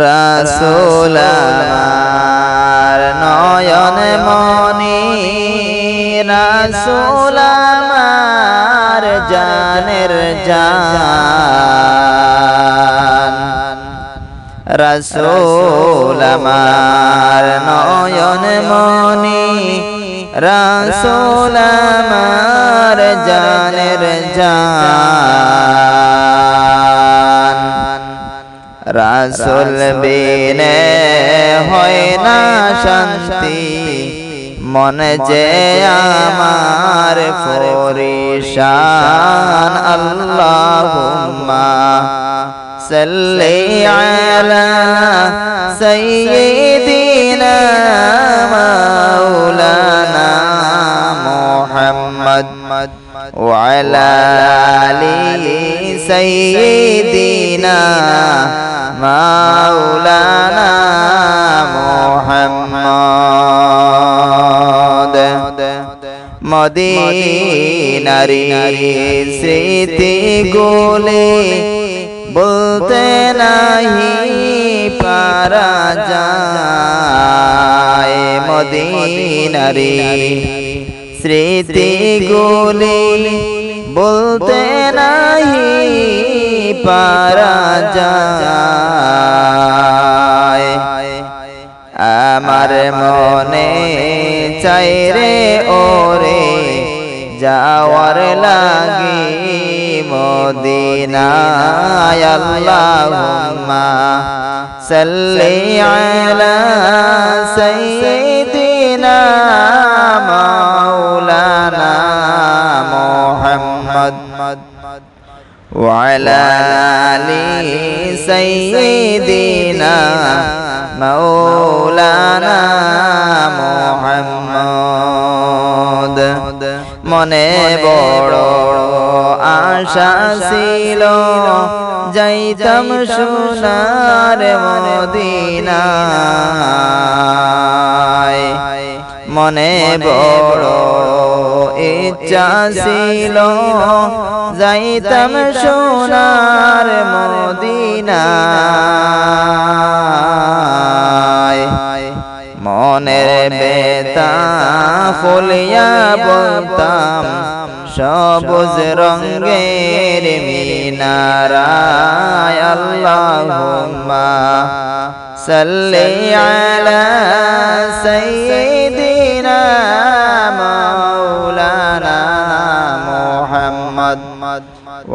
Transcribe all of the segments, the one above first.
রাসূল আমার নয়ন মনি, রাসূল আমার জানের জান। রাসূল আমার নয়ন মনি, রাসূল জানের জান। রাসুল বিনে হয় না শান্তি, মনে যে আমার পরিশান আল্লাহুম্মা সাল্লি আলা সাইয়্যিদিনা মাওলানা মুহাম্মদ ওয়া আলা আলি সাইয়্যিদিনা মাওলানা মোহাম্মদ। মদিনারি স্মৃতি গোলে বলতে নাহি পারা যায়। মদিনারি স্মৃতি গোলে বলতে নাহি পারা যায়। আমার মনে চাই রে ওরে যাওয়ার লাগি মদিনায় আল্লাহুম্মা সাল্লি আলা সাইয়্যিদিনা وعلى آل سيدنا مولانا محمد মনে বড় আশা ছিল যাইতাম সোনার মদিনায় মনে বড় ইচ্ছা ছিল। যাইতাম সোনার মদিনায়। মনের বেতা ফুলিয়া বলতাম, সবুজ রঙ্গের মিনারায় আল্লাহুম্মা সাল্লি আলা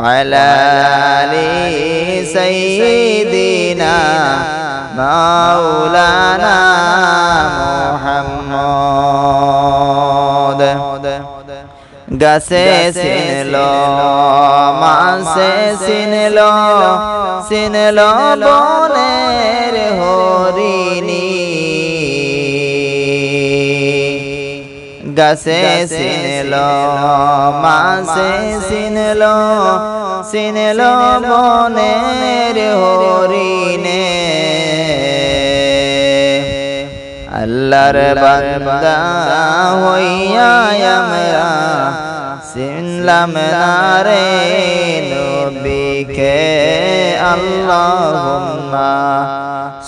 وعلى آل سيدنا مولانا محمد গাছে চিনল মাসে চিনল চিনল বনের হরিণী গাছে চিনল মাসে চিনল চিনল বনের হরিণে। আল্লাহর বান্দা হইয়া আমরা চিনলাম না রে নবীকে। আল্লাহুম্মা।